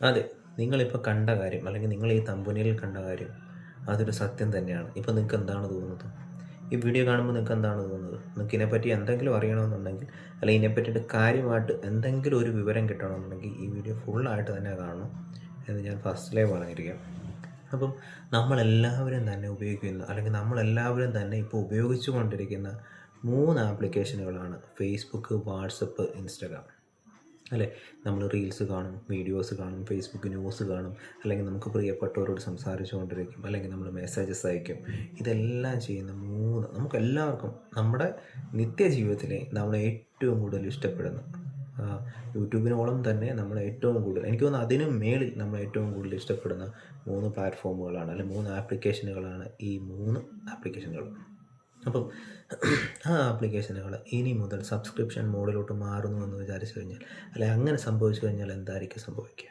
അതെ നിങ്ങളിപ്പോൾ കണ്ട കാര്യം അല്ലെങ്കിൽ നിങ്ങൾ ഈ തമ്പുനിയിൽ കണ്ട കാര്യം അതൊരു സത്യം തന്നെയാണ്. ഇപ്പോൾ നിങ്ങൾക്ക് എന്താണ് തോന്നുന്നത്? ഈ വീഡിയോ കാണുമ്പോൾ നിങ്ങൾക്ക് എന്താണ് തോന്നുന്നത്? നിങ്ങൾക്ക് ഇതിനെപ്പറ്റി എന്തെങ്കിലും അറിയണമെന്നുണ്ടെങ്കിൽ അല്ലെങ്കിൽ ഇതിനെപ്പറ്റിയിട്ട് കാര്യമായിട്ട് എന്തെങ്കിലും ഒരു വിവരം കിട്ടണമെന്നുണ്ടെങ്കിൽ ഈ വീഡിയോ ഫുള്ളായിട്ട് തന്നെ കാണണം എന്ന് ഞാൻ ഫസ്റ്റിലേ പറഞ്ഞിരിക്കാം. അപ്പം നമ്മളെല്ലാവരും തന്നെ ഉപയോഗിക്കുന്ന അല്ലെങ്കിൽ നമ്മളെല്ലാവരും തന്നെ ഇപ്പോൾ ഉപയോഗിച്ചു കൊണ്ടിരിക്കുന്ന മൂന്ന് ആപ്ലിക്കേഷനുകളാണ് ഫേസ്ബുക്ക് വാട്സപ്പ് ഇൻസ്റ്റാഗ്രാം അല്ലേ? നമ്മൾ റീൽസ് കാണും വീഡിയോസ് കാണും ഫേസ്ബുക്ക് ന്യൂസ് കാണും അല്ലെങ്കിൽ നമുക്ക് പ്രിയപ്പെട്ടവരോട് സംസാരിച്ചുകൊണ്ടിരിക്കും അല്ലെങ്കിൽ നമ്മൾ മെസ്സേജസ് അയക്കും. ഇതെല്ലാം ചെയ്യുന്ന മൂന്ന് നമുക്കെല്ലാവർക്കും നമ്മുടെ നിത്യജീവിതത്തിലെ നമ്മൾ ഏറ്റവും കൂടുതൽ ഇഷ്ടപ്പെടുന്ന യൂട്യൂബിനോളം തന്നെ നമ്മൾ ഏറ്റവും കൂടുതൽ എനിക്ക് തോന്നുന്നു അതിനു മേളിൽ നമ്മൾ ഏറ്റവും കൂടുതൽ ഇഷ്ടപ്പെടുന്ന മൂന്ന് പ്ലാറ്റ്ഫോമുകളാണ് അല്ലെങ്കിൽ മൂന്ന് ആപ്ലിക്കേഷനുകളാണ് ഈ മൂന്ന് ആപ്ലിക്കേഷനുകൾ അപ്പം ആ ആപ്ലിക്കേഷനുകൾ ഇനി മുതൽ സബ്സ്ക്രിപ്ഷൻ മോഡിലോട്ട് മാറുന്നു എന്ന് വിചാരിച്ചു കഴിഞ്ഞാൽ അല്ലെ അങ്ങനെ സംഭവിച്ചു കഴിഞ്ഞാൽ എന്തായിരിക്കും സംഭവിക്കുക?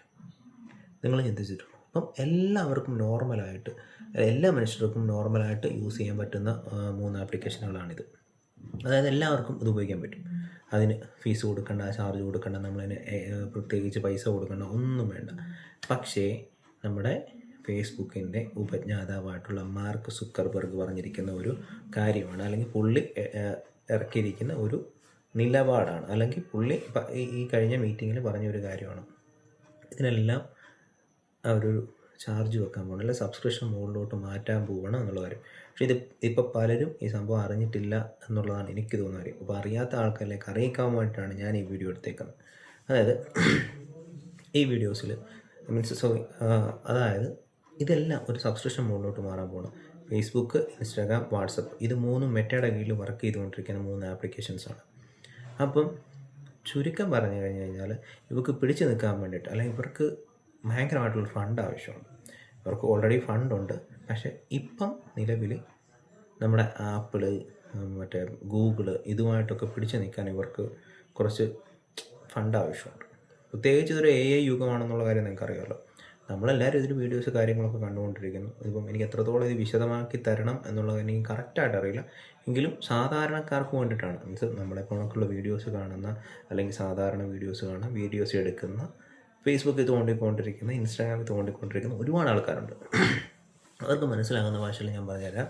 നിങ്ങൾ ചിന്തിച്ചിട്ടുണ്ടോ? അപ്പം എല്ലാവർക്കും നോർമലായിട്ട് എല്ലാ മനുഷ്യർക്കും നോർമലായിട്ട് യൂസ് ചെയ്യാൻ പറ്റുന്ന മൂന്ന് ആപ്ലിക്കേഷനുകളാണിത്. അതായത് എല്ലാവർക്കും ഇത് ഉപയോഗിക്കാൻ പറ്റും. അതിന് ഫീസ് കൊടുക്കേണ്ട ചാർജ് കൊടുക്കേണ്ട നമ്മളതിന് പ്രത്യേകിച്ച് പൈസ കൊടുക്കേണ്ട ഒന്നും വേണ്ട. പക്ഷേ നമ്മുടെ ഫേസ്ബുക്കിന്റെ ഉപജ്ഞാതാവായിട്ടുള്ള മാർക്ക് സുക്കർബർഗ് പറഞ്ഞിരിക്കുന്ന ഒരു കാര്യമാണ്. അല്ലെങ്കിൽ പുള്ളി ഇറക്കിയിരിക്കുന്ന ഒരു നിലപാടാണ്. അല്ലെങ്കിൽ പുള്ളി ഈ- കഴിഞ്ഞ മീറ്റിങ്ങിൽ പറഞ്ഞ ഒരു കാര്യമാണ്. ഇതിനെല്ലാം അവരൊരു ചാർജ് വെക്കാൻ പോകണം. അല്ലെങ്കിൽ സബ്സ്ക്രിപ്ഷൻ മോഡിലോട്ട് മാറ്റാൻ പോകണം എന്നുള്ള കാര്യം. പക്ഷേ ഇത് ഇപ്പോൾ പലരും ഈ സംഭവം അറിഞ്ഞിട്ടില്ല എന്നുള്ളതാണ് എനിക്ക് തോന്നുന്ന കാര്യം അപ്പോൾ അറിയാത്ത ആൾക്കാരിലേക്ക് അറിയിക്കാൻ വേണ്ടിയിട്ടാണ് ഞാൻ ഈ വീഡിയോ എടുത്തേക്കുന്നത്. അതായത് ഈ വീഡിയോസിൽ മീൻസ് സോറി അതായത് ഇതെല്ലാം ഒരു സബ്സ്ക്രിപ്ഷൻ മോഡിലോട്ട് മാറാൻ പോകണം ഫേസ്ബുക്ക് ഇൻസ്റ്റാഗ്രാം വാട്സപ്പ് ഇത് മൂന്നും മെറ്റയുടെ കീഴിൽ വർക്ക് ചെയ്തുകൊണ്ടിരിക്കുന്ന മൂന്ന് ആപ്ലിക്കേഷൻസാണ് അപ്പം ചുരുക്കം പറഞ്ഞു കഴിഞ്ഞു കഴിഞ്ഞാൽ ഇവർക്ക് പിടിച്ചു നിൽക്കാൻ വേണ്ടിയിട്ട് അല്ലെങ്കിൽ ഇവർക്ക് ഭയങ്കരമായിട്ടുള്ള ഫണ്ട് ആവശ്യമാണ്. ഇവർക്ക് ഓൾറെഡി ഫണ്ടുണ്ട് പക്ഷേ ഇപ്പം നിലവിൽ നമ്മുടെ ആപ്പിൾ മറ്റേ ഗൂഗിൾ ഇതുമായിട്ടൊക്കെ പിടിച്ചു നിൽക്കാൻ ഇവർക്ക് കുറച്ച് ഫണ്ട് ആവശ്യമുണ്ട്. പ്രത്യേകിച്ച് ഇതൊരു എ ഐ യുഗമാണെന്നുള്ള കാര്യം നിങ്ങൾക്ക് അറിയാമല്ലോ നമ്മളെല്ലാവരും ഇതിന് വീഡിയോസ് കാര്യങ്ങളൊക്കെ കണ്ടുകൊണ്ടിരിക്കുന്നു. ഇപ്പം എനിക്ക് എത്രത്തോളം ഇത് വിശദമാക്കി തരണം എന്നുള്ളത് എനിക്ക് കറക്റ്റായിട്ട് അറിയില്ല. എങ്കിലും സാധാരണക്കാർക്ക് വേണ്ടിയിട്ടാണ്. മീൻസ് നമ്മളെ കണക്കുള്ള വീഡിയോസ് കാണുന്ന അല്ലെങ്കിൽ സാധാരണ വീഡിയോസ് കാണുന്ന വീഡിയോസ് എടുക്കുന്ന ഫേസ്ബുക്കിൽ തോണ്ടിക്കൊണ്ടിരിക്കുന്ന ഇൻസ്റ്റാഗ്രാമിൽ തോണ്ടിക്കൊണ്ടിരിക്കുന്ന ഒരുപാട് ആൾക്കാരുണ്ട്. അവർക്ക് മനസ്സിലാകുന്ന ഭാഷയിൽ ഞാൻ പറഞ്ഞുതരാം.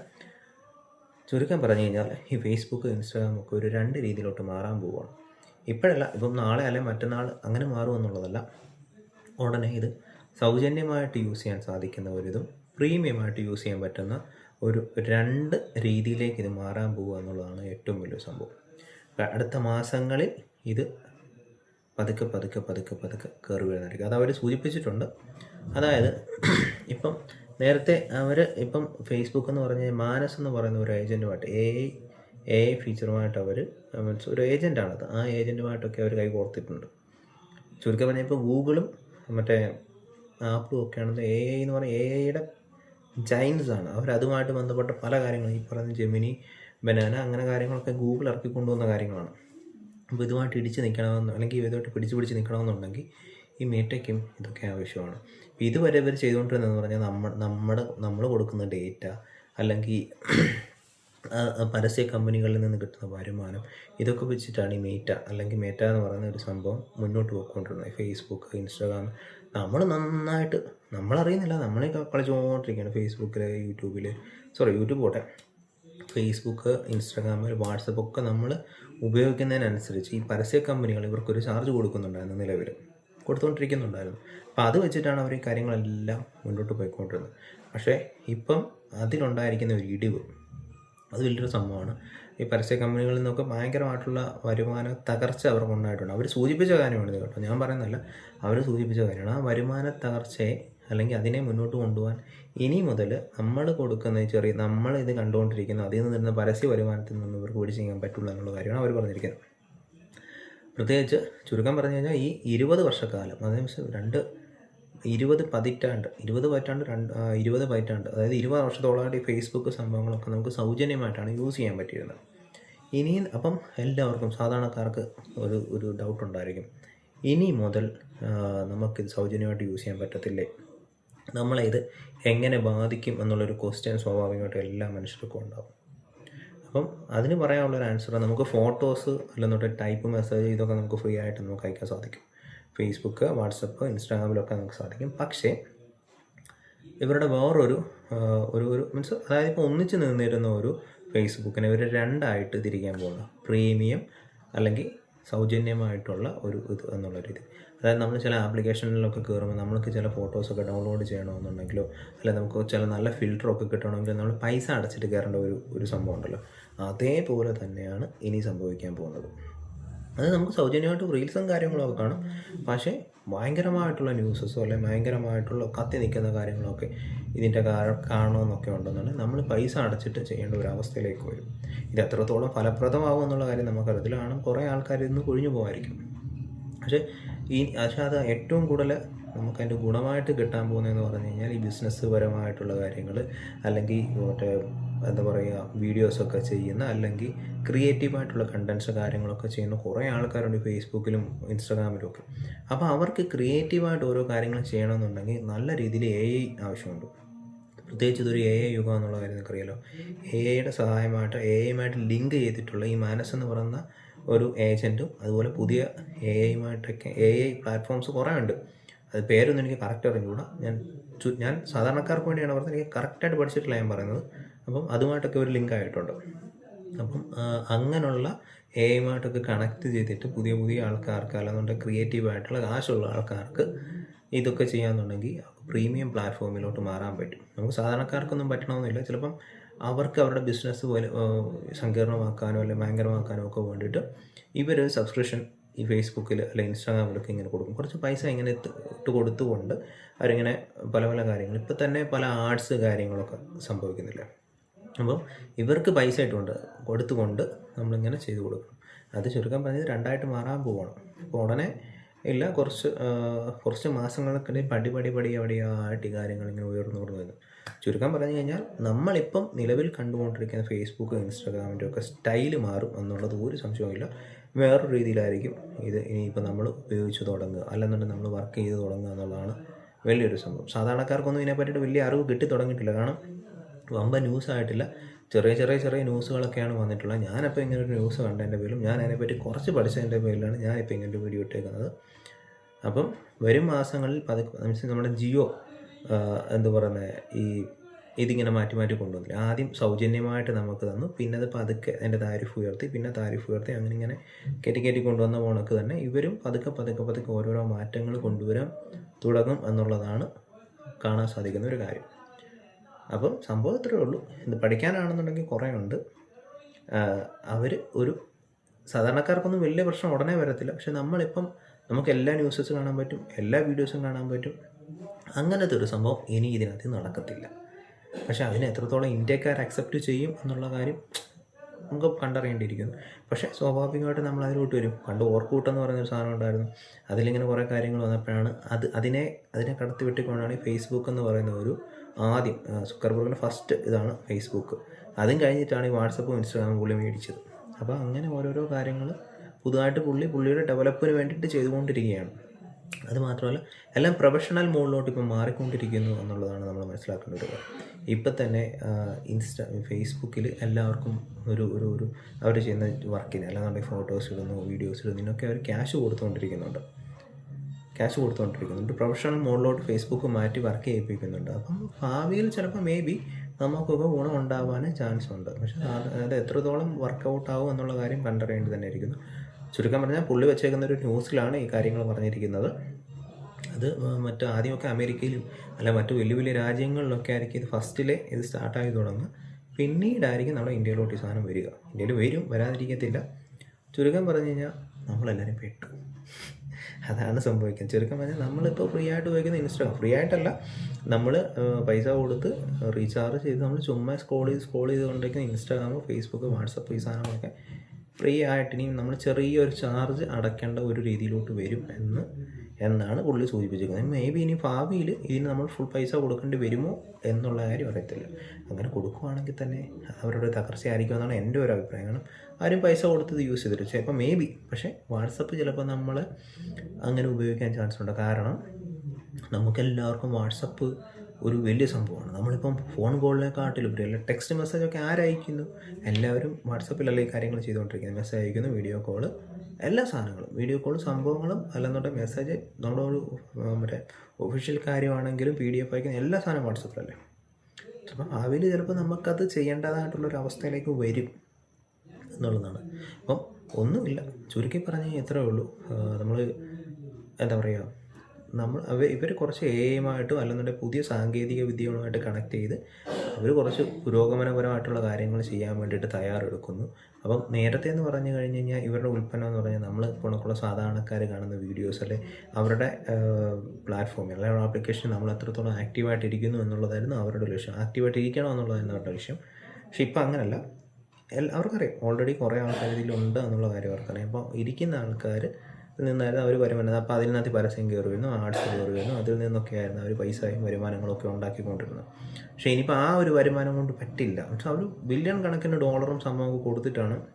ചുരുക്കം പറഞ്ഞു കഴിഞ്ഞാൽ ഈ ഫേസ്ബുക്ക് ഇൻസ്റ്റാഗ്രാം ഒക്കെ ഒരു രണ്ട് രീതിയിലോട്ട് മാറാൻ പോവുകയാണ്. ഇപ്പോഴല്ല ഇപ്പം നാളെ അല്ലെങ്കിൽ മറ്റന്നാൾ അങ്ങനെ മാറുമെന്നുള്ളതല്ല ഉടനെ ഇത് സൗജന്യമായിട്ട് യൂസ് ചെയ്യാൻ സാധിക്കുന്ന ഒരിതും പ്രീമിയമായിട്ട് യൂസ് ചെയ്യാൻ പറ്റുന്ന ഒരു രണ്ട് രീതിയിലേക്ക് ഇത് മാറാൻ പോകുക എന്നുള്ളതാണ് ഏറ്റവും വലിയ സംഭവം. അടുത്ത മാസങ്ങളിൽ ഇത് പതുക്കെ പതുക്കെ പതുക്കെ പതുക്കെ കയറി വരുന്നതായിരിക്കും അത് അവർ സൂചിപ്പിച്ചിട്ടുണ്ട്. അതായത് ഇപ്പം നേരത്തെ അവർ ഇപ്പം ഫേസ്ബുക്ക് എന്ന് പറഞ്ഞാൽ മാനസ് എന്ന് പറയുന്ന ഒരു ഏജന്റുമായിട്ട് എ എ ഐ ഫീച്ചറുമായിട്ട് അവർ മീൻസ് ഒരു ഏജന്റാണത് ആ ഏജന്റുമായിട്ടൊക്കെ അവർ കൈ കോർത്തിട്ടുണ്ട് ചുരുക്കം പറഞ്ഞാൽ ഇപ്പോൾ ഗൂഗിളും മറ്റേ ആപ്പിളും ആണെങ്കിൽ എ ഐ എന്ന് പറഞ്ഞാൽ എ ഐയുടെ ജൈൻസ് ആണ്. അവർ അതുമായിട്ട് ബന്ധപ്പെട്ട പല കാര്യങ്ങളും ഈ പറയുന്ന ജെമിനി ബനാന അങ്ങനെ കാര്യങ്ങളൊക്കെ ഗൂഗിൾ ഇറക്കി കൊണ്ടുവന്ന കാര്യങ്ങളാണ്. അപ്പോൾ ഇതുമായിട്ട് ഇടിച്ച് നിൽക്കണമെന്ന് അല്ലെങ്കിൽ ഇതുമായിട്ട് പിടിച്ച് പിടിച്ച് നിൽക്കണമെന്നുണ്ടെങ്കിൽ ഈ മീറ്റയ്ക്കും ഇതൊക്കെ ആവശ്യമാണ്. ഇതുവരെ ഇവർ ചെയ്തുകൊണ്ടിരുന്നതെന്ന് പറഞ്ഞാൽ നമ്മൾ നമ്മുടെ നമ്മൾ കൊടുക്കുന്ന ഡേറ്റ അല്ലെങ്കിൽ പരസ്യ കമ്പനികളിൽ നിന്ന് കിട്ടുന്ന വരുമാനം ഇതൊക്കെ വെച്ചിട്ടാണ് ഈ മേറ്റ അല്ലെങ്കിൽ മേറ്റ എന്ന് പറയുന്ന ഒരു സംഭവം മുന്നോട്ട് പോയിക്കൊണ്ടിരുന്നത്. ഫേസ്ബുക്ക് ഇൻസ്റ്റാഗ്രാം നമ്മൾ നന്നായിട്ട് നമ്മളറിയുന്നില്ല നമ്മളെ കളിച്ചുകൊണ്ടിരിക്കുകയാണ് ഫേസ്ബുക്കിൽ യൂട്യൂബിൽ സോറി യൂട്യൂബ് പോട്ടെ. ഫേസ്ബുക്ക് ഇൻസ്റ്റാഗ്രാമിൽ വാട്സപ്പ് ഒക്കെ നമ്മൾ ഉപയോഗിക്കുന്നതിനനുസരിച്ച് ഈ പരസ്യ കമ്പനികൾ ഇവർക്കൊരു ചാർജ് കൊടുക്കുന്നുണ്ടായിരുന്നു നിലവിൽ കൊടുത്തുകൊണ്ടിരിക്കുന്നുണ്ടായിരുന്നു അപ്പോൾ അത് വെച്ചിട്ടാണ് അവർ ഈ കാര്യങ്ങളെല്ലാം മുന്നോട്ട് പോയിക്കൊണ്ടിരുന്നത്. പക്ഷേ ഇപ്പം അതിലുണ്ടായിരിക്കുന്ന ഒരു ഇടിവ് അത് വലിയൊരു സംഭവമാണ്. ഈ പരസ്യ കമ്പനികളിൽ നിന്നൊക്കെ ഭയങ്കരമായിട്ടുള്ള വരുമാന തകർച്ച അവർക്ക് ഉണ്ടായിട്ടുണ്ട് അവർ സൂചിപ്പിച്ച കാര്യമാണ് ഇത് കേട്ടോ. ഞാൻ പറയുന്നതല്ല അവർ സൂചിപ്പിച്ച കാര്യമാണ്. ആ വരുമാന തകർച്ചയെ അല്ലെങ്കിൽ അതിനെ മുന്നോട്ട് കൊണ്ടുപോകാൻ ഇനി മുതൽ നമ്മൾ കൊടുക്കുന്ന ചെറിയ നമ്മൾ ഇത് കണ്ടുകൊണ്ടിരിക്കുന്ന അതിൽ നിന്ന് തരുന്ന പരസ്യ വരുമാനത്തിൽ നിന്ന് ഇവർക്ക് പിടിച്ച് ചെയ്യാൻ പറ്റുള്ളൂ എന്നുള്ള കാര്യമാണ് അവർ പറഞ്ഞിരിക്കുന്നത്. പ്രത്യേകിച്ച് ചുരുക്കം പറഞ്ഞു കഴിഞ്ഞാൽ ഈ ഇരുപത് വർഷക്കാലം അതായത് രണ്ട് ഇരുപത് പതിറ്റാണ്ട് ഇരുപത് പതിറ്റാണ്ട് രണ്ട് ഇരുപത് പതിറ്റാണ്ട് അതായത് ഇരുപത് വർഷത്തോളമായിട്ട് ഈ ഫേസ്ബുക്ക് സംഭവങ്ങളൊക്കെ നമുക്ക് സൗജന്യമായിട്ടാണ് യൂസ് ചെയ്യാൻ പറ്റിയിരുന്നത്. ഇനി അപ്പം എല്ലാവർക്കും സാധാരണക്കാർക്ക് ഒരു ഒരു ഡൗട്ട് ഉണ്ടായിരിക്കും. ഇനി മുതൽ നമുക്കിത് സൗജന്യമായിട്ട് യൂസ് ചെയ്യാൻ പറ്റത്തില്ലേ? നമ്മളെ ഇത് എങ്ങനെ ബാധിക്കും എന്നുള്ളൊരു ക്വസ്റ്റ്യൻ സ്വാഭാവികമായിട്ടും എല്ലാ മനുഷ്യർക്കും ഉണ്ടാകും അപ്പം അതിന് പറയാനുള്ളൊരു ആൻസർ നമുക്ക് ഫോട്ടോസ് അല്ലെന്നോട്ട് ടൈപ്പ് മെസ്സേജ് ഇതൊക്കെ നമുക്ക് ഫ്രീ ആയിട്ട് നമുക്ക് അയക്കാൻ സാധിക്കും. ഫേസ്ബുക്ക് വാട്സപ്പ് ഇൻസ്റ്റാഗ്രാമിലൊക്കെ നമുക്ക് സാധിക്കും. പക്ഷേ ഇവരുടെ വേറൊരു ഒരു ഒരു മീൻസ് അതായത് ഇപ്പോൾ ഒന്നിച്ച് നിന്നിരുന്ന ഒരു ഫേസ്ബുക്കിനെ ഇവർ രണ്ടായിട്ട് തിരിക്കാൻ പോകുന്നു പ്രീമിയം അല്ലെങ്കിൽ സൗജന്യമായിട്ടുള്ള ഒരു ഇത് എന്നുള്ള രീതി. അതായത് നമ്മൾ ചില ആപ്ലിക്കേഷനിലൊക്കെ കയറുമ്പോൾ നമ്മൾക്ക് ചില ഫോട്ടോസൊക്കെ ഡൗൺലോഡ് ചെയ്യണമെന്നുണ്ടെങ്കിലോ അല്ലെങ്കിൽ നമുക്ക് ചില നല്ല ഫിൽറ്ററൊക്കെ കിട്ടണമെങ്കിൽ നമ്മൾ പൈസ അടച്ചിട്ട് കയറേണ്ട ഒരു ഒരു സംഭവം ഉണ്ടല്ലോ. അതേപോലെ തന്നെയാണ് ഇനി സംഭവിക്കാൻ പോകുന്നത്. അത് നമുക്ക് സൗജന്യമായിട്ട് റീൽസും കാര്യങ്ങളൊക്കെ കാണും. പക്ഷേ ഭയങ്കരമായിട്ടുള്ള ന്യൂസസോ അല്ലെങ്കിൽ ഭയങ്കരമായിട്ടുള്ള കത്തി നിൽക്കുന്ന കാര്യങ്ങളൊക്കെ ഇതിന്റെ കാണണമെന്നൊക്കെ ഉണ്ടെന്നുണ്ടെങ്കിൽ നമ്മൾ പൈസ അടച്ചിട്ട് ചെയ്യേണ്ട ഒരു അവസ്ഥയിലേക്ക് വരും. ഇത് എത്രത്തോളം ഫലപ്രദമാകും എന്നുള്ള കാര്യം നമുക്കറിയത്തില്ല കാരണം കുറേ ആൾക്കാർ ഇന്ന് കൊഴിഞ്ഞു പോകായിരിക്കും പക്ഷേ ഈ പക്ഷേ അത് ഏറ്റവും കൂടുതൽ നമുക്കതിന്റെ ഗുണമായിട്ട് കിട്ടാൻ പോകുന്നതെന്ന് പറഞ്ഞു കഴിഞ്ഞാൽ ഈ ബിസിനസ് പരമായിട്ടുള്ള കാര്യങ്ങൾ അല്ലെങ്കിൽ മറ്റേ എന്താ പറയുക വീഡിയോസൊക്കെ ചെയ്യുന്ന അല്ലെങ്കിൽ ക്രിയേറ്റീവായിട്ടുള്ള കണ്ടൻസ് കാര്യങ്ങളൊക്കെ ചെയ്യുന്ന കുറേ ആൾക്കാരുണ്ട് ഫേസ്ബുക്കിലും ഇൻസ്റ്റാഗ്രാമിലും ഒക്കെ. അപ്പോൾ അവർക്ക് ക്രിയേറ്റീവായിട്ട് ഓരോ കാര്യങ്ങൾ ചെയ്യണമെന്നുണ്ടെങ്കിൽ നല്ല രീതിയിൽ എ ഐ ആവശ്യമുണ്ട്. പ്രത്യേകിച്ച് ഇതൊരു എ ഐ യുഗം എന്നുള്ള കാര്യം നിങ്ങൾക്കറിയാലോ. എ ഐയുടെ സഹായമായിട്ട് എ ഐയുമായിട്ട് ലിങ്ക് ചെയ്തിട്ടുള്ള ഈ മാനസ് എന്ന് പറയുന്ന ഒരു ഏജന്റും അതുപോലെ പുതിയ എ ഐയുമായിട്ടൊക്കെ എ ഐ പ്ലാറ്റ്ഫോംസ് കുറേ ഉണ്ട്. അത് പേരൊന്നും എനിക്ക് കറക്റ്റ് അറിഞ്ഞുകൂടാ. ഞാൻ ഞാൻ സാധാരണക്കാർക്ക് വേണ്ടിയാണ് പറഞ്ഞത്. എനിക്ക് കറക്റ്റായിട്ട് പഠിച്ചിട്ടില്ല ഞാൻ പറയുന്നത്. അപ്പം അതുമായിട്ടൊക്കെ ഒരു ലിങ്ക് ആയിട്ടുണ്ട്. അപ്പം അങ്ങനെയുള്ള എ ഐമായിട്ടൊക്കെ കണക്ട് ചെയ്തിട്ട് പുതിയ പുതിയ ആൾക്കാർക്ക് അല്ലാന്നുണ്ടെങ്കിൽ ക്രിയേറ്റീവായിട്ടുള്ള കാശുള്ള ആൾക്കാർക്ക് ഇതൊക്കെ ചെയ്യാന്നുണ്ടെങ്കിൽ പ്രീമിയം പ്ലാറ്റ്ഫോമിലോട്ട് മാറാൻ പറ്റും. നമുക്ക് സാധാരണക്കാർക്കൊന്നും പറ്റണമെന്നില്ല ചിലപ്പം അവർക്ക് അവരുടെ ബിസിനസ് പോലെ സങ്കീർണമാക്കാനോ അല്ലെങ്കിൽ ഭയങ്കരമാക്കാനോ ഒക്കെ വേണ്ടിയിട്ട് ഇവർ സബ്സ്ക്രിപ്ഷൻ ഈ ഫേസ്ബുക്കിൽ അല്ലെങ്കിൽ ഇൻസ്റ്റാഗ്രാമിലൊക്കെ ഇങ്ങനെ കൊടുക്കും. കുറച്ച് പൈസ ഇങ്ങനെ ഇട്ട് കൊടുത്തുകൊണ്ട് അവരിങ്ങനെ പല പല കാര്യങ്ങൾ. ഇപ്പം തന്നെ പല ആർട്സ് കാര്യങ്ങളൊക്കെ സംഭവിക്കുന്നില്ല? അപ്പോൾ ഇവർക്ക് പൈസ ഇട്ടുകൊണ്ട് കൊടുത്തുകൊണ്ട് നമ്മളിങ്ങനെ ചെയ്തു കൊടുക്കണം. അത് ചുരുക്കം പറഞ്ഞത് രണ്ടായിട്ട് മാറാൻ പോവാണ്. അപ്പോൾ ഉടനെ ഇല്ല കുറച്ച് കുറച്ച് മാസങ്ങൾക്കിടയിൽ പടി പടി പടി അവിടെയായിട്ട് ഈ കാര്യങ്ങൾ ഇങ്ങനെ ഉയർന്നു കൊണ്ട് വരുന്നു ചുരുക്കം പറഞ്ഞു കഴിഞ്ഞാൽ നമ്മളിപ്പം നിലവിൽ കണ്ടുകൊണ്ടിരിക്കുന്ന ഫേസ്ബുക്ക് ഇൻസ്റ്റാഗ്രാമിന്റെ ഒക്കെ സ്റ്റൈൽ മാറും എന്നുള്ളത് ഒരു സംശയവുമില്ല വേറൊരു രീതിയിലായിരിക്കും ഇത് ഇനിയിപ്പോൾ നമ്മൾ ഉപയോഗിച്ച് തുടങ്ങുക. അല്ലെന്നുണ്ടെങ്കിൽ നമ്മൾ വർക്ക് ചെയ്ത് തുടങ്ങുക എന്നുള്ളതാണ് വലിയൊരു സംഭവം. സാധാരണക്കാർക്കൊന്നും ഇതിനെ പറ്റിയിട്ട് വലിയ അറിവ് കിട്ടി തുടങ്ങിയിട്ടില്ല. കാരണം വമ്പ ന്യൂസ് ആയിട്ടില്ല. ചെറിയ ചെറിയ ചെറിയ ന്യൂസുകളൊക്കെയാണ് വന്നിട്ടുള്ളത്. ഞാനപ്പോൾ ഇങ്ങനെ ഒരു ന്യൂസ് കണ്ടതിന്റെ പേരിലും. ഞാൻ അതിനെപ്പറ്റി കുറച്ച് പഠിച്ചതിന്റെ പേരിലാണ് ഞാനിപ്പോൾ ഇങ്ങനെ ഒരു വീഡിയോ ഇട്ടേക്കുന്നത്. അപ്പം വരും മാസങ്ങളിൽ പതുക്കെ മീൻസ് നമ്മുടെ ജിയോ എന്താ പറയുന്നത് ഈ ഇതിങ്ങനെ മാറ്റി മാറ്റി കൊണ്ടുവന്നില്ല. ആദ്യം സൗജന്യമായിട്ട് നമുക്ക് തന്നു. പിന്നെ അത് പതുക്കെ അതിന്റെ താരിഫ് ഉയർത്തി. പിന്നെ താരിഫ് ഉയർത്തി അങ്ങനെ ഇങ്ങനെ കയറ്റി കയറ്റി കൊണ്ടുവന്ന പോണക്ക് തന്നെ ഇവരും പതുക്കെ പതുക്കെ പതുക്കെ ഓരോരോ മാറ്റങ്ങൾ കൊണ്ടുവരാൻ തുടങ്ങും എന്നുള്ളതാണ് കാണാൻ സാധിക്കുന്ന ഒരു കാര്യം. അപ്പം സംഭവം ഇത്രയേ ഉള്ളൂ. ഇത് പഠിക്കാനാണെന്നുണ്ടെങ്കിൽ കുറേ ഉണ്ട്. അവർ ഒരു സാധാരണക്കാർക്കൊന്നും വലിയ പ്രശ്നം ഉടനെ വരത്തില്ല. പക്ഷെ നമ്മളിപ്പം നമുക്ക് എല്ലാ ന്യൂസസ് കാണാൻ പറ്റും എല്ലാ വീഡിയോസും കാണാൻ പറ്റും. അങ്ങനത്തെ ഒരു സംഭവം ഇനി ഇതിനകത്ത് നടക്കത്തില്ല. പക്ഷെ അതിനെ എത്രത്തോളം ഇന്ത്യക്കാർ അക്സെപ്റ്റ് ചെയ്യും എന്നുള്ള കാര്യം നമുക്ക് കണ്ടറിയേണ്ടിയിരിക്കുന്നു. പക്ഷേ സ്വാഭാവികമായിട്ട് നമ്മൾ അതിലോട്ട് വരും. പണ്ട് ഓർക്കൂട്ടെന്ന് പറയുന്ന ഒരു സാധനം ഉണ്ടായിരുന്നു. അതിലിങ്ങനെ കുറേ കാര്യങ്ങൾ വന്നപ്പോഴാണ് അത് അതിനെ അതിനെ കടത്തി വെട്ടിക്കൊണ്ടാണ് ഈ ഫേസ്ബുക്ക് എന്ന് പറയുന്ന ഒരു ആദ്യം സുക്കർബർഗിന്റെ ഫസ്റ്റ് ഇതാണ് ഫേസ്ബുക്ക് അതും കഴിഞ്ഞിട്ടാണ് ഈ വാട്സപ്പും ഇൻസ്റ്റാഗ്രാമും പുള്ളി മേടിച്ചത്. അപ്പോൾ അങ്ങനെ ഓരോരോ കാര്യങ്ങൾ പുതുതായിട്ട് പുള്ളി പുള്ളിയുടെ ഡെവലപ്പിന് വേണ്ടിയിട്ട് ചെയ്തുകൊണ്ടിരിക്കുകയാണ്. അത് മാത്രമല്ല എല്ലാം പ്രൊഫഷണൽ മോഡിലോട്ട് ഇപ്പോൾ മാറിക്കൊണ്ടിരിക്കുന്നു എന്നുള്ളതാണ് നമ്മൾ മനസ്സിലാക്കേണ്ട ഒരു കാര്യം ഇപ്പം തന്നെ ഇൻസ്റ്റ ഫേസ്ബുക്കിൽ എല്ലാവർക്കും ഒരു ഒരു ഒരു അവർ ചെയ്യുന്ന വർക്കിന് അല്ലാന്നുണ്ടെങ്കിൽ ഫോട്ടോസ് ഇടുന്നു വീഡിയോസ് ഇടുന്നു ഇതിനൊക്കെ അവർ ക്യാഷ് കൊടുത്തുകൊണ്ടിരിക്കുന്നുണ്ട്. ക്യാഷ് കൊടുത്തുകൊണ്ടിരിക്കുന്നുണ്ട്. പ്രൊഫഷണൽ മോഡിലോട്ട് ഫേസ്ബുക്ക് മാറ്റി വർക്ക് ചെയ്യിപ്പിക്കുന്നുണ്ട്. അപ്പം ഭാവിയിൽ ചിലപ്പോൾ മേ ബി നമുക്കൊക്കെ ഗുണം ചാൻസ് ഉണ്ട്. പക്ഷേ അത് അത് എത്രത്തോളം വർക്കൗട്ട് ആവും എന്നുള്ള കാര്യം കണ്ടറിയേണ്ടി തന്നെ ഇരിക്കുന്നു. ചുരുക്കം പറഞ്ഞാൽ പുള്ളി വെച്ചേക്കുന്ന ഒരു ന്യൂസിലാണ് ഈ കാര്യങ്ങൾ പറഞ്ഞിരിക്കുന്നത്. അത് മറ്റു ആദ്യമൊക്കെ അമേരിക്കയിലും അല്ല മറ്റു വലിയ വലിയ രാജ്യങ്ങളിലൊക്കെ ആയിരിക്കും ഇത് ഫസ്റ്റിലെ ഇത് സ്റ്റാർട്ടായി തുടങ്ങുക. പിന്നീടായിരിക്കും നമ്മുടെ ഇന്ത്യയിലോട്ട് ഈ സാധനം വരിക. ഇന്ത്യയിൽ വരും വരാതിരിക്കത്തില്ല. ചുരുക്കം പറഞ്ഞു കഴിഞ്ഞാൽ നമ്മളെല്ലാവരും പെട്ടു. അതാണ് സംഭവിക്കുന്നത്. ചുരുക്കം പറഞ്ഞാൽ നമ്മളിപ്പോൾ ഫ്രീ ആയിട്ട് ഉപയോഗിക്കുന്ന ഇൻസ്റ്റാഗ്രാം ഫ്രീ ആയിട്ടല്ല നമ്മൾ പൈസ കൊടുത്ത് റീചാർജ് ചെയ്ത് നമ്മൾ ചുമ്മാ സ്ക്രോൾ ചെയ്ത് സ്ക്രോൾ ചെയ്തുകൊണ്ടിരിക്കുന്ന ഇൻസ്റ്റാഗ്രാം ഫേസ്ബുക്ക് വാട്സപ്പ് ഈ സാധനങ്ങളൊക്കെ ഫ്രീ ആയിട്ട് ഇനിയും നമ്മൾ ചെറിയൊരു ചാർജ് അടയ്ക്കേണ്ട ഒരു രീതിയിലോട്ട് വരും എന്ന് എന്നാണ് പുള്ളി സൂചിപ്പിച്ചിരിക്കുന്നത്. മേ ബി ഇനി ഭാവിയിൽ ഇതിന് നമ്മൾ ഫുൾ പൈസ കൊടുക്കേണ്ടി വരുമോ എന്നുള്ള കാര്യം അറിയത്തില്ല. അങ്ങനെ കൊടുക്കുവാണെങ്കിൽ തന്നെ അവരുടെ തകർച്ചയായിരിക്കും എന്നാണ് എന്റെ ഒരു അഭിപ്രായം. കാരണം ആരും പൈസ കൊടുത്തത് യൂസ് ചെയ്തിട്ട് ചിലപ്പോൾ മേ ബി പക്ഷേ വാട്സപ്പ് ചിലപ്പോൾ നമ്മൾ അങ്ങനെ ഉപയോഗിക്കാൻ ചാൻസ് ഉണ്ട്. കാരണം നമുക്കെല്ലാവർക്കും വാട്സപ്പ് ഒരു വലിയ സംഭവമാണ്. നമ്മളിപ്പം ഫോൺ കോളിനെക്കാട്ടിലും ഒരു അല്ല ടെക്സ്റ്റ് മെസ്സേജൊക്കെ ആരയക്കുന്നു എല്ലാവരും വാട്സപ്പിലല്ലേ ഈ കാര്യങ്ങൾ ചെയ്തുകൊണ്ടിരിക്കുന്നത്? മെസ്സേജ് അയക്കുന്നു വീഡിയോ കോൾ എല്ലാ സാധനങ്ങളും. വീഡിയോ കോളും സംഭവങ്ങളും അല്ലെന്നുണ്ടെങ്കിൽ മെസ്സേജ് നമ്മുടെ ഒരു മറ്റേ ഒഫീഷ്യൽ കാര്യമാണെങ്കിലും പി ഡി എഫ് അയക്കുന്ന എല്ലാ സാധനവും വാട്സപ്പിലല്ലേ അപ്പം ഭാവിയിൽ ചിലപ്പോൾ നമുക്കത് ചെയ്യേണ്ടതായിട്ടുള്ളൊരു അവസ്ഥയിലേക്ക് വരും എന്നുള്ളതാണ്. അപ്പം ഒന്നുമില്ല. ചുരുക്കി പറഞ്ഞാൽ എത്രയേ ഉള്ളൂ. നമ്മൾ എന്താ പറയുക നമ്മൾ അവ ഇവർ കുറച്ച് എ ഐയുമായിട്ടും അല്ലെന്നുണ്ടെങ്കിൽ പുതിയ സാങ്കേതിക വിദ്യകളുമായിട്ട് കണക്ട് ചെയ്ത് അവർ കുറച്ച് പുരോഗമനപരമായിട്ടുള്ള കാര്യങ്ങൾ ചെയ്യാൻ വേണ്ടിയിട്ട് തയ്യാറെടുക്കുന്നു. അപ്പം നേരത്തെ എന്ന് പറഞ്ഞു കഴിഞ്ഞ് കഴിഞ്ഞാൽ ഇവരുടെ ഉൽപ്പന്നം എന്ന് പറഞ്ഞാൽ നമ്മൾ കണക്കുള്ള സാധാരണക്കാർ കാണുന്ന വീഡിയോസ് അല്ലെ അവരുടെ പ്ലാറ്റ്ഫോമിൽ അല്ലെങ്കിൽ ആപ്ലിക്കേഷൻ നമ്മൾ എത്രത്തോളം ആക്റ്റീവായിട്ട് ഇരിക്കുന്നു എന്നുള്ളതായിരുന്നു അവരുടെ ലക്ഷ്യം. ആക്റ്റീവായിട്ട് ഇരിക്കണം എന്നുള്ളതായിരുന്നു അവരുടെ ലക്ഷ്യം. പക്ഷേ ഇപ്പം അങ്ങനല്ല. അവർക്കറിയാം. ഓൾറെഡി കുറേ ആൾക്കാർ ഇതിലുണ്ട് എന്നുള്ള കാര്യം അവർക്കറിയാം. അപ്പോൾ ഇരിക്കുന്ന ആൾക്കാർ നിന്നായിരുന്നു അവർ വരുമാനം അപ്പോൾ അതിൽ നിന്നകത്ത് പരസ്യം കയറി വരുന്നു ആർട്സ് കയറി വരുന്നു അതിൽ നിന്നൊക്കെ ആയിരുന്നു അവർ പൈസയും വരുമാനങ്ങളൊക്കെ ഉണ്ടാക്കിക്കൊണ്ടിരുന്നത്. പക്ഷേ ഇനിയിപ്പോൾ ആ ഒരു വരുമാനം കൊണ്ട് പറ്റില്ല. പക്ഷേ അവർ ബില്യൺ കണക്കിന് ഡോളറും സംഭവം കൊടുത്തിട്ടാണ്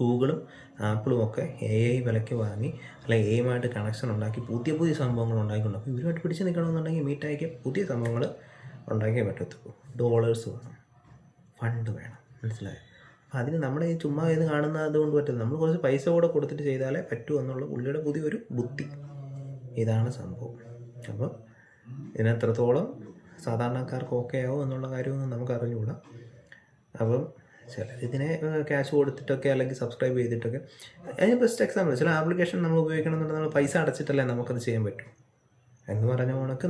ഗൂഗിളും ആപ്പിളും ഒക്കെ എ ഐ വിലയ്ക്ക് വാങ്ങി അല്ലെങ്കിൽ എ ഐയുമായിട്ട് കണക്ഷൻ ഉണ്ടാക്കി പുതിയ പുതിയ സംഭവങ്ങൾ ഉണ്ടാക്കിക്കൊണ്ട് അപ്പോൾ ഇവരുമായിട്ട് പിടിച്ച് നിൽക്കണമെന്നുണ്ടെങ്കിൽ മീറ്റായിക്ക് പുതിയ സംഭവങ്ങൾ ഉണ്ടാക്കിയേ പറ്റത്തുള്ളൂ. ഡോളേഴ്സ് വേണം. ഫണ്ട് വേണം. മനസ്സിലായോ? അതിന് നമ്മുടെ ഈ ചുമ്മാ ഇത് കാണുന്നത് കൊണ്ട് പറ്റില്ല. നമ്മൾ കുറച്ച് പൈസ കൂടെ കൊടുത്തിട്ട് ചെയ്താലേ പറ്റൂ എന്നുള്ള പുള്ളിയുടെ പുതിയൊരു ബുദ്ധി. ഇതാണ് സംഭവം. അപ്പോൾ ഇതിനെത്രത്തോളം സാധാരണക്കാർക്ക് ഓക്കെ ആവും എന്നുള്ള കാര്യമൊന്നും നമുക്ക് അറിഞ്ഞുകൂടാ. അപ്പം ചിലർ ഇതിനെ ക്യാഷ് കൊടുത്തിട്ടൊക്കെ അല്ലെങ്കിൽ സബ്സ്ക്രൈബ് ചെയ്തിട്ടൊക്കെ അതിന് ബെസ്റ്റ് എക്സാമ്പിൾ ചില ആപ്ലിക്കേഷൻ നമ്മൾ ഉപയോഗിക്കണമെന്നുണ്ടെങ്കിൽ നമ്മൾ പൈസ അടച്ചിട്ടല്ലേ നമുക്കത് ചെയ്യാൻ പറ്റും. എന്ന് പറഞ്ഞ കണക്ക്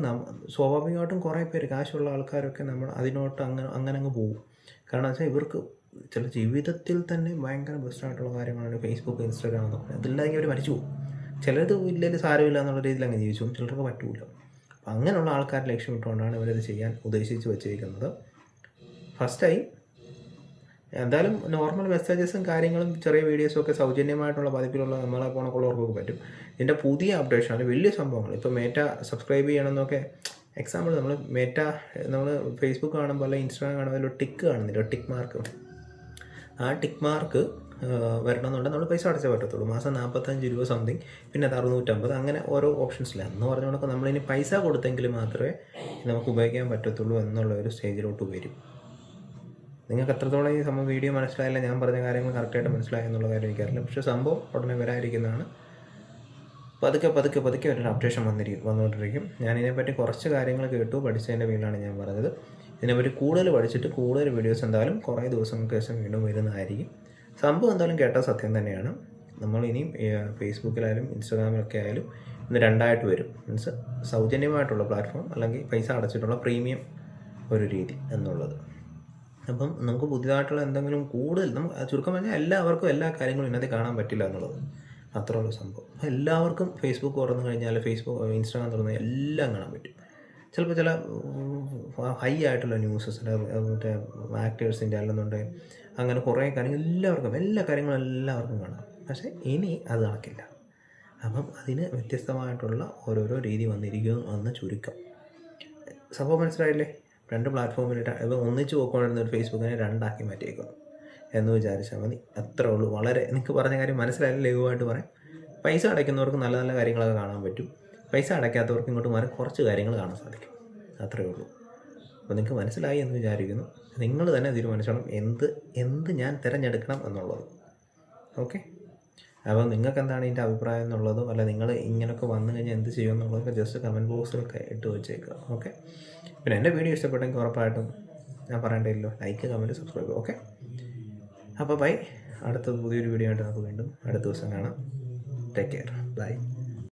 സ്വാഭാവികമായിട്ടും കുറേ പേര് കാശുള്ള ആൾക്കാരൊക്കെ നമ്മൾ അതിനോട്ട് അങ്ങനെ അങ്ങനെ അങ്ങ് പോകും. കാരണം വെച്ചാൽ ഇവർക്ക് ചില ജീവിതത്തിൽ തന്നെ ഭയങ്കര ബെസ്റ്റായിട്ടുള്ള കാര്യങ്ങളാണ് ഫേസ്ബുക്ക് ഇൻസ്റ്റാഗ്രാം എന്നൊക്കെ. അതില്ലാതെ അവർ മരിച്ചു പോകും. ചിലത് ഇല്ലെങ്കിൽ സാരമില്ല എന്നുള്ള രീതിയിൽ അങ്ങ് ജീവിച്ചു. ചിലർക്ക് പറ്റൂല. അപ്പം അങ്ങനെയുള്ള ആൾക്കാരെ ലക്ഷ്യമിട്ടുകൊണ്ടാണ് ഇവരത് ചെയ്യാൻ ഉദ്ദേശിച്ച് വെച്ചിരിക്കുന്നത്. ഫസ്റ്റായി എന്തായാലും നോർമൽ മെസ്സേജസും കാര്യങ്ങളും ചെറിയ വീഡിയോസും ഒക്കെ സൗജന്യമായിട്ടുള്ള പതിപ്പിലുള്ള നമ്മളെ പോണക്കുള്ളവർക്കൊക്കെ പറ്റും. ഇതിന്റെ പുതിയ അപ്ഡേഷൻ വലിയ സംഭവങ്ങൾ ഇപ്പോൾ മേറ്റ സബ്സ്ക്രൈബ് ചെയ്യണമെന്നൊക്കെ എക്സാമ്പിൾ നമ്മൾ മേറ്റ നമ്മൾ ഫേസ്ബുക്ക് കാണുമ്പോൾ അല്ലെങ്കിൽ ഇൻസ്റ്റാഗ്രാം കാണുമ്പോൾ ഒരു ടിക്ക് കാണുന്നില്ല? ടിക്ക് മാർക്ക് ആ ടിക്ക് മാർക്ക് വരണമെന്നുണ്ടെങ്കിൽ നമ്മൾ പൈസ അടച്ചേ പറ്റത്തുള്ളൂ. മാസം നാൽപ്പത്തഞ്ച് രൂപ സംതിങ് പിന്നെ അത് അറുന്നൂറ്റമ്പത് അങ്ങനെ ഓരോ ഓപ്ഷൻസില്ല എന്ന് പറഞ്ഞ നമ്മളിനി പൈസ കൊടുത്തെങ്കിൽ മാത്രമേ നമുക്ക് ഉപയോഗിക്കാൻ പറ്റത്തുള്ളൂ എന്നുള്ള ഒരു സ്റ്റേജിലോട്ട് വരും. നിങ്ങൾക്ക് എത്രത്തോളം ഈ സംഭവം വീഡിയോ മനസ്സിലായില്ല ഞാൻ പറഞ്ഞ കാര്യങ്ങൾ കറക്റ്റായിട്ട് മനസ്സിലായി എന്നുള്ള കാര്യം എനിക്കറിയില്ല. പക്ഷേ സംഭവം ഉടനെ വരാതിരിക്കുന്നതാണ് പതുക്കെ പതുക്കെ പതുക്കെ ഒരു അപ്ഡേഷൻ വന്നിരിക്കും വന്നുകൊണ്ടിരിക്കും. ഞാൻ ഇതിനെപ്പറ്റി കുറച്ച് കാര്യങ്ങൾ കേട്ടു പഠിച്ചതിന്റെ പേരിലാണ് ഞാൻ പറഞ്ഞത്. ഇതിനെപ്പറ്റി കൂടുതൽ പഠിച്ചിട്ട് കൂടുതൽ വീഡിയോസ് എന്തായാലും കുറേ ദിവസങ്ങൾക്ക് ശേഷം വീണ്ടും വരുന്നതായിരിക്കും. സംഭവം എന്തായാലും കേട്ട സത്യം തന്നെയാണ്. നമ്മൾ ഇനിയും ഫേസ്ബുക്കിലായാലും ഇൻസ്റ്റാഗ്രാമിലൊക്കെ ആയാലും ഇന്ന് രണ്ടായിട്ട് വരും. മീൻസ് സൗജന്യമായിട്ടുള്ള പ്ലാറ്റ്ഫോം അല്ലെങ്കിൽ പൈസ അടച്ചിട്ടുള്ള പ്രീമിയം ഒരു രീതി എന്നുള്ളത്. അപ്പം നമുക്ക് പുതിയതായിട്ടുള്ള എന്തെങ്കിലും കൂടുതൽ നമുക്ക് ചുരുക്കം പറഞ്ഞാൽ എല്ലാവർക്കും എല്ലാ കാര്യങ്ങളും ഇതിനകത്ത് കാണാൻ പറ്റില്ല എന്നുള്ളത്. അത്രയുള്ള സംഭവം. എല്ലാവർക്കും ഫേസ്ബുക്ക് തുറന്നു കഴിഞ്ഞാൽ ഫേസ്ബുക്ക് ഇൻസ്റ്റാഗ്രാം തുറന്നു എല്ലാം കാണാൻ പറ്റും. ചിലപ്പോൾ ചില ഹൈ ആയിട്ടുള്ള ന്യൂസസ് മറ്റേ ആക്ടേഴ്സിന്റെ അല്ലെന്നുണ്ടെങ്കിൽ അങ്ങനെ കുറേ കാര്യങ്ങൾ എല്ലാവർക്കും എല്ലാ കാര്യങ്ങളും എല്ലാവർക്കും കാണാം. പക്ഷേ ഇനി അത് നടക്കില്ല. അപ്പം അതിന് വ്യത്യസ്തമായിട്ടുള്ള ഓരോരോ രീതി വന്നിരിക്കുന്നു എന്ന് ചുരുക്കം. സംഭവം മനസ്സിലായില്ലേ? രണ്ട് പ്ലാറ്റ്ഫോമിലിട്ട് ഇപ്പം ഒന്നിച്ച് പോയിക്കൊണ്ടിരുന്ന ഒരു ഫേസ്ബുക്കിനെ രണ്ടാക്കി മാറ്റിയേക്കുന്നു. എന്ന് വിചാരിച്ചാൽ മതി. അത്രേ ഉള്ളൂ. വളരെ എനിക്ക് പറഞ്ഞ കാര്യം മനസ്സിലായാലും ലഘുവായിട്ട് പറയാം പൈസ അടയ്ക്കുന്നവർക്ക് നല്ല നല്ല കാര്യങ്ങളൊക്കെ കാണാൻ പറ്റും. പൈസ അടയ്ക്കാത്തവർക്ക് ഇങ്ങോട്ട് മാറി കുറച്ച് കാര്യങ്ങൾ കാണാൻ സാധിക്കും. അത്രയേ ഉള്ളൂ. അപ്പോൾ നിങ്ങൾക്ക് മനസ്സിലായി എന്ന് വിചാരിക്കുന്നു. നിങ്ങൾ തന്നെ തീരുമാനിച്ചോണം എന്ത് എന്ത് ഞാൻ തിരഞ്ഞെടുക്കണം എന്നുള്ളത്. ഓക്കെ? അപ്പോൾ നിങ്ങൾക്ക് എന്താണ് ഇതിന്റെ അഭിപ്രായം എന്നുള്ളതും അല്ല നിങ്ങൾ ഇങ്ങനെയൊക്കെ വന്നു കഴിഞ്ഞാൽ എന്ത് ചെയ്യും എന്നുള്ളതൊക്കെ ജസ്റ്റ് കമന്റ് ബോക്സിലൊക്കെ ഇട്ട് വെച്ചേക്കുക. ഓക്കെ? പിന്നെ എന്റെ വീഡിയോ ഇഷ്ടപ്പെട്ടെങ്കിൽ ഉറപ്പായിട്ടും ഞാൻ പറയേണ്ടതില്ലോ ലൈക്ക് കമന്റ് സബ്സ്ക്രൈബ് ഓക്കെ? അപ്പോൾ ബൈ. അടുത്ത പുതിയൊരു വീഡിയോ ആയിട്ട് നമുക്ക് വീണ്ടും അടുത്ത ദിവസം കാണാം. Take care bye